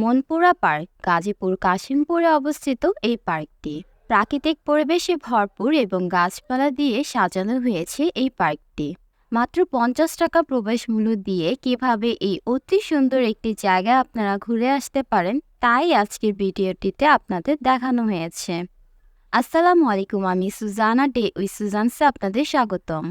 Monpura park, Gazipur কাশিমপুরে অবস্থিত এই পার্কটি। প্রাকৃতিক পরিবেশে ভরপুর এবং গাছপালা দিয়ে সাজানো হয়েছে এই পার্কটি। মাত্র পঞ্চাশ টাকা প্রবেশ মূল্য দিয়ে কীভাবে এই অতি সুন্দর একটি জায়গা আপনারা ঘুরে আসতে পারেন, তাই আজকের ভিডিওটিতে আপনাদের দেখানো হয়েছে। আসসালামু আলাইকুম, আমি সুজানা ডে উই সুজানসে আপনাদের স্বাগতম।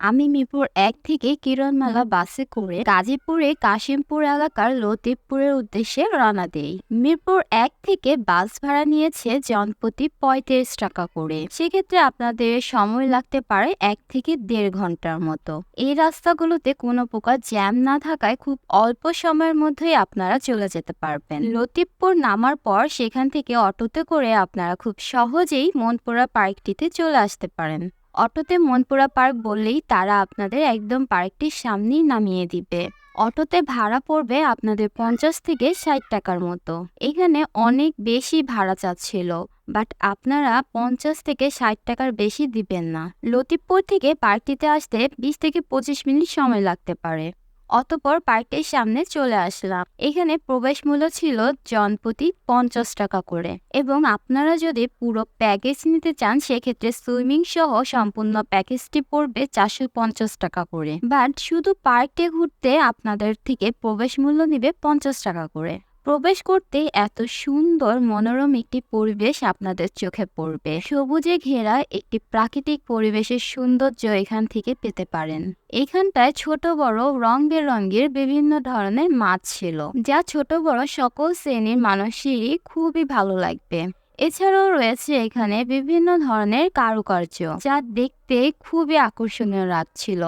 আমি মিরপুর এক থেকে কিরণমালা বাসে করে গাজীপুরে কাশিমপুর এলাকার লতিফপুরের উদ্দেশ্যে রওনা দেই। মিরপুর এক থেকে বাস ভাড়া নিয়েছে জনপ্রতি পঁয়ত্রিশ টাকা করে। সেক্ষেত্রে আপনাদের সময় লাগতে পারে এক থেকে দেড় ঘণ্টার মতো। এই রাস্তাগুলোতে কোনো প্রকার জ্যাম না থাকায় খুব অল্প সময়ের মধ্যেই আপনারা চলে যেতে পারবেন। লতিফপুর নামার পর সেখান থেকে অটোতে করে আপনারা খুব সহজেই মনপুরা পার্কটিতে চলে আসতে পারেন। অটোতে মনপুরা পার্ক বললেই তারা আপনাদের একদম পার্কটির সামনেই নামিয়ে দিবে। অটোতে ভাড়া পড়বে আপনাদের পঞ্চাশ থেকে ষাট টাকার মতো। এখানে অনেক বেশি ভাড়া চাচ্ছিল, বাট আপনারা পঞ্চাশ থেকে ষাট টাকার বেশি দিবেন না। লতিফপুর থেকে পার্কটিতে আসতে বিশ থেকে পঁচিশ মিনিট সময় লাগতে পারে। অতপর পার্কের সামনে চলে আসলাম। এখানে প্রবেশ মূল্য ছিল জনপ্রতি পঞ্চাশ টাকা করে। এবং আপনারা যদি পুরো প্যাকেজ নিতে চান, সেক্ষেত্রে সুইমিং সহ সম্পূর্ণ প্যাকেজটি পড়বে চারশো পঞ্চাশ টাকা করে। বাট শুধু পার্কে ঘুরতে আপনাদের থেকে প্রবেশ মূল্য নিবে পঞ্চাশ টাকা করে। প্রবেশ করতে এত সুন্দর, মনোরম একটি পরিবেশ আপনাদের চোখে পড়বে। সবুজে ঘেরা একটি প্রাকৃতিক পরিবেশের সৌন্দর্য এখান থেকে পেতে পারেন। এখানটায় ছোট, বড় রং বেরঙের বিভিন্ন ধরনের মাছ ছিল, যা ছোট, বড় সকল শ্রেণির মানুষেরই খুবই ভালো লাগবে। এছাড়াও রয়েছে এখানে বিভিন্ন ধরনের কারুকার্য, যা দেখতে খুবই আকর্ষণীয় লাগছিল।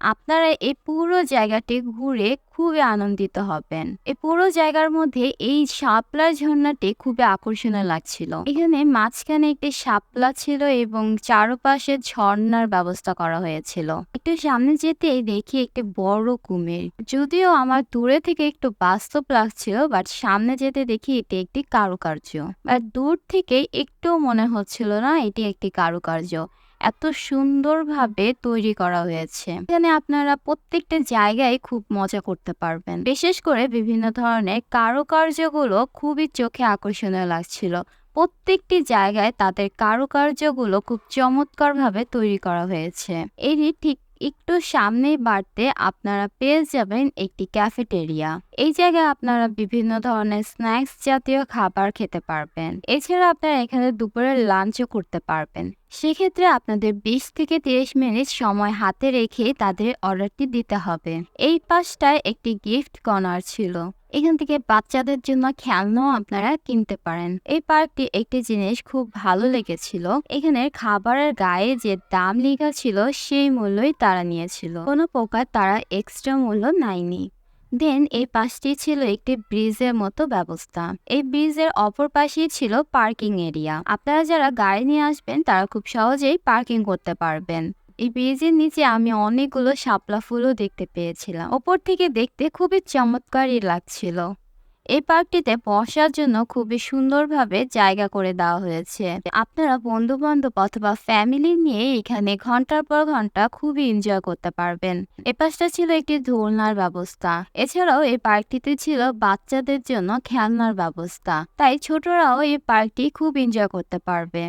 আপনারা এই পুরো জায়গাটি ঘুরে খুবই আনন্দিত হবেন। এই পুরো জায়গার মধ্যে এই শাপলা ঝর্ণাটি খুবই আকর্ষণীয় লাগছিল। এখানে মাঝখানে একটি শাপলা ছিল এবং চারপাশে ঝর্ণার ব্যবস্থা করা হয়েছিল। একটু সামনে যেতেই দেখি একটি বড় কুমির। যদিও আমার দূরে থেকে একটু বাস্তব লাগছিল বাট সামনে যেতে দেখি এটি একটি কারুকার্য। বাট দূর থেকে একটু মনে হচ্ছিল না এটি একটি কারুকার্য। এত সুন্দরভাবে তৈরি করা হয়েছে। এখানে আপনারা প্রত্যেকটা জায়গায় খুব মজা করতে পারবেন। বিশেষ করে বিভিন্ন ধরনের কারুকার্যগুলো খুবই চোখে আকর্ষণীয় লাগছিল। প্রত্যেকটি জায়গায় তাদের কারুকার্যগুলো খুব চমৎকারভাবে তৈরি করা হয়েছে। এরই ঠিক একটু সামনে বাড়তে আপনারা পেয়ে যাবেন একটি ক্যাফেটেরিয়া। এই জায়গায় আপনারা বিভিন্ন ধরনের স্ন্যাক্স জাতীয় খাবার খেতে পারবেন। এছাড়া আপনারা এখানে দুপুরের লাঞ্চও করতে পারবেন। সেক্ষেত্রে আপনাদের বিশ থেকে তিরিশ মিনিট সময় হাতে রেখে তাদের অর্ডারটি দিতে হবে। এই পাশটায় একটি গিফট কর্নার ছিল। এখান থেকে বাচ্চাদের জন্য খেলনাও আপনারা কিনতে পারেন। এই পার্কটি একটি জিনিস খুব ভালো লেগেছিল। এখানে খাবারের গায়ে যে দাম লেখা ছিল, সেই মূল্যই তারা নিয়েছিল। কোনো প্রকার তারা এক্সট্রা মূল্য নেয়নি। দেন এই পাশটি ছিল একটি ব্রিজের মতো ব্যবস্থা। এই ব্রিজের অপর পাশেই ছিল পার্কিং এরিয়া। আপনারা যারা গাড়ি নিয়ে আসবেন, তারা খুব সহজেই পার্কিং করতে পারবেন। এই ব্রিজের নিচে আমি অনেকগুলো শাপলা ফুলও দেখতে পেয়েছিলাম। ওপর থেকে দেখতে খুবই চমৎকারই লাগছিল। এই পার্কটিতে বসার জন্য খুবই সুন্দরভাবে জায়গা করে দেওয়া হয়েছে। আপনারা বন্ধু বান্ধব অথবা ফ্যামিলি নিয়ে এখানে ঘণ্টার পর ঘণ্টা খুবই এনজয় করতে পারবেন। এ পাশটা ছিল একটি দোলনার ব্যবস্থা। এছাড়াও এই পার্কটিতে ছিল বাচ্চাদের জন্য খেলনার ব্যবস্থা। তাই ছোটরাও এই পার্কটি খুব এনজয় করতে পারবে।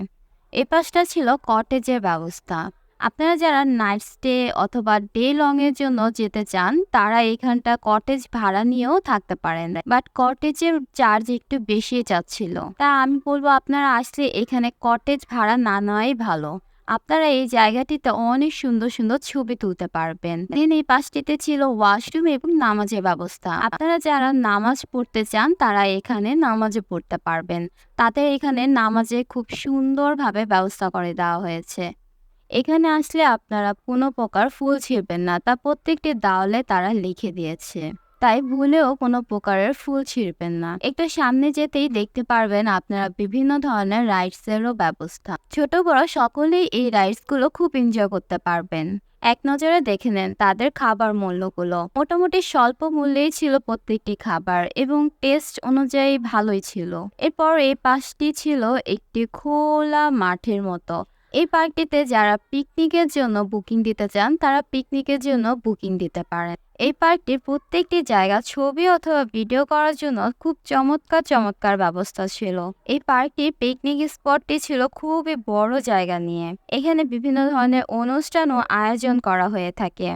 এ পাশটা ছিল কটেজের ব্যবস্থা। আপনারা যারা নাইট স্টে অথবা ডে লং এর জন্য যেতে চান, তারা এখানটা কটেজ ভাড়া নিয়েও থাকতে পারেন। বাট কটেজের চার্জ একটু বেশি যাচ্ছিল। তা আমি বলব আপনারা আসলে এখানে কটেজ ভাড়া না নেওয়াই ভালো। আপনারা এই জায়গাটিতে অনেক সুন্দর সুন্দর ছবি তুলতে পারবেন। দেন এই পাশটিতে ছিল ওয়াশরুম এবং নামাজের ব্যবস্থা। আপনারা যারা নামাজ পড়তে চান, তারা এখানে নামাজে পড়তে পারবেন। তাদের এখানে নামাজে খুব সুন্দরভাবে ব্যবস্থা করে দেওয়া হয়েছে। এখানে আসলে আপনারা কোনো প্রকার ফুল ছিঁড়বেন না। তা প্রত্যেকটি দাওয়ালে তারা লিখে দিয়েছে। তাই ভুলেও কোনো প্রকারের ফুল ছিঁড়বেন না। একটু সামনে যেতেই দেখতে পারবেন আপনারা বিভিন্ন ধরনের রাইডসেরও ব্যবস্থা। ছোট, বড় সকলেই এই রাইডসগুলো খুব এনজয় করতে পারবেন। এক নজরে দেখে নেন তাদের খাবার মূল্যগুলো। মোটামুটি স্বল্প মূল্যেই ছিল প্রত্যেকটি খাবার এবং টেস্ট অনুযায়ী ভালোই ছিল। এরপর এই পাশটি ছিল একটি খোলা মাঠের মতো। এই পার্কটিতে যারা পিকনিকের জন্য বুকিং দিতে চান, তারা পিকনিকের জন্য বুকিং দিতে পারেন। এই পার্কটির প্রত্যেকটি জায়গা ছবি অথবা ভিডিও করার জন্য খুব চমৎকার চমৎকার ব্যবস্থা ছিল। এই পার্কটির পিকনিক স্পটটি ছিল খুবই বড় জায়গা নিয়ে। এখানে বিভিন্ন ধরনের অনুষ্ঠান ও আয়োজন করা হয়ে থাকে।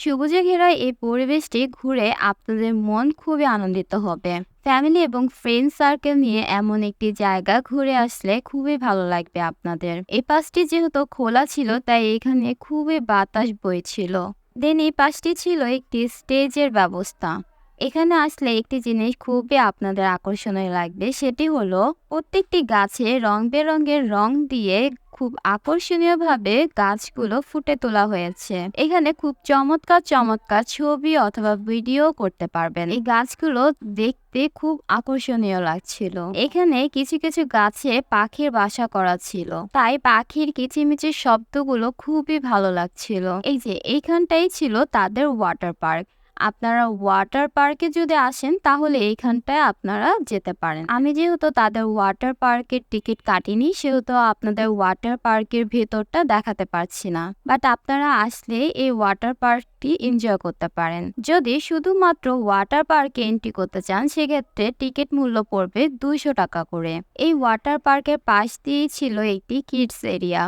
সবুজে ঘেরা এই পরিবেশটি ঘুরে আপনাদের মন খুবই আনন্দিত হবে। ফ্যামিলি এবং ফ্রেন্ড সার্কেল নিয়ে এমন একটি জায়গা ঘুরে আসলে খুবই ভালো লাগবে আপনাদের। এই পাশটি যেহেতু খোলা ছিল, তাই এখানে খুবই বাতাস বইছিল। দেন এই পাশটি ছিল একটি স্টেজের ব্যবস্থা। এখানে আসলে একটি জিনিস খুবই আপনাদের আকর্ষণীয় লাগবে, সেটি হলো প্রত্যেকটি গাছে রং বেরঙের রং দিয়ে খুব আকর্ষণীয়ভাবে গাছগুলো ফুটে তোলা হয়েছে। এখানে খুব চমৎকার চমৎকার ছবি অথবা ভিডিও করতে পারবেন। এই গাছগুলো দেখতে খুব আকর্ষণীয় লাগছিল। এখানে কিছু কিছু গাছে পাখির বাসা করা ছিল। তাই পাখির কিচিমিচির শব্দগুলো খুবই ভালো লাগছিল। এই যে এইখানটাই ছিল তাদের ওয়াটার পার্ক। আপনারা ওয়াটার পার্কে যদি আসেন, তাহলে এইখানটায় আপনারা যেতে পারেন। আমি যেহেতু তাদের ওয়াটার পার্কের টিকিট কাটিনি, সেহেতু আপনাদের ওয়াটার পার্কের ভেতরটা দেখাতে পারছি না। বাট আপনারা আসলে এই ওয়াটার পার্কটি এনজয় করতে পারেন। যদি শুধুমাত্র ওয়াটার পার্কে এন্ট্রি করতে চান, সেক্ষেত্রে টিকিট মূল্য পড়বে দুইশো টাকা করে। এই ওয়াটার পার্কের পাশ দিয়েই ছিল একটি কিডস এরিয়া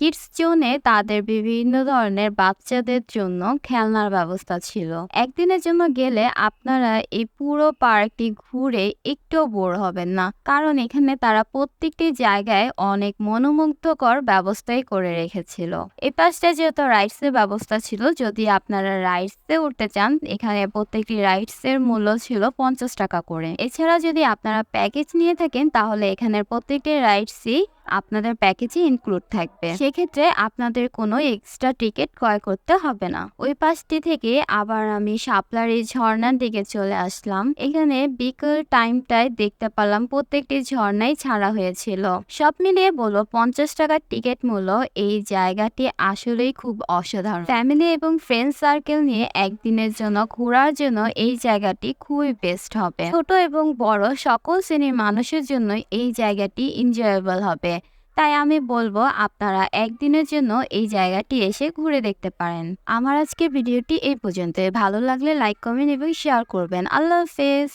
কিডস জোনে তাদের বিভিন্ন ধরনের বাচ্চাদের জন্য খেলনার ব্যবস্থা ছিল। একদিনের জন্য গেলে আপনারা এই পুরো পার্কটি ঘুরে একটুও বোর হবেন না, কারণ এখানে তারা প্রত্যেকটি জায়গায় অনেক মনোমুগ্ধকর ব্যবস্থাই করে রেখেছিল। এই পাশটা যেহেতু রাইডসের ব্যবস্থা ছিল, যদি আপনারা রাইডসে উঠতে চান, এখানে প্রত্যেকটি রাইডসের মূল্য ছিল পঞ্চাশ টাকা করে। এছাড়া যদি আপনারা প্যাকেজ নিয়ে থাকেন, তাহলে এখানের প্রত্যেকটি রাইডসই আপনাদের প্যাকেজে ইনক্লুড থাকবে। সেক্ষেত্রে আপনাদের কোনো এক্সট্রা টিকিট ক্রয় করতে হবে না। ওই পাশটি থেকে আবার আমি শাপলার এই ঝর্ণার দিকে চলে আসলাম। এখানে বিকেল টাইমটায় দেখতে পেলাম প্রত্যেকটি ঝর্ণাই ছাড়া হয়েছিল। সব মিলিয়ে বলব পঞ্চাশ টাকার টিকিট মূল্য এই জায়গাটি আসলেই খুব অসাধারণ। ফ্যামিলি এবং ফ্রেন্ড সার্কেল নিয়ে একদিনের জন্য ঘোরার জন্য এই জায়গাটি খুবই বেস্ট হবে। ছোট এবং বড় সকল শ্রেণির মানুষের জন্য এই জায়গাটি এনজয়েবল হবে। তাই আমি বলব আপনারা একদিনের জন্য এই জায়গাটি এসে ঘুরে দেখতে পারেন। আমার আজকে ভিডিওটি এই পর্যন্ত ভালো লাগলে লাইক কমেন্ট এবং শেয়ার করবেন। আল্লাহ হাফেজ।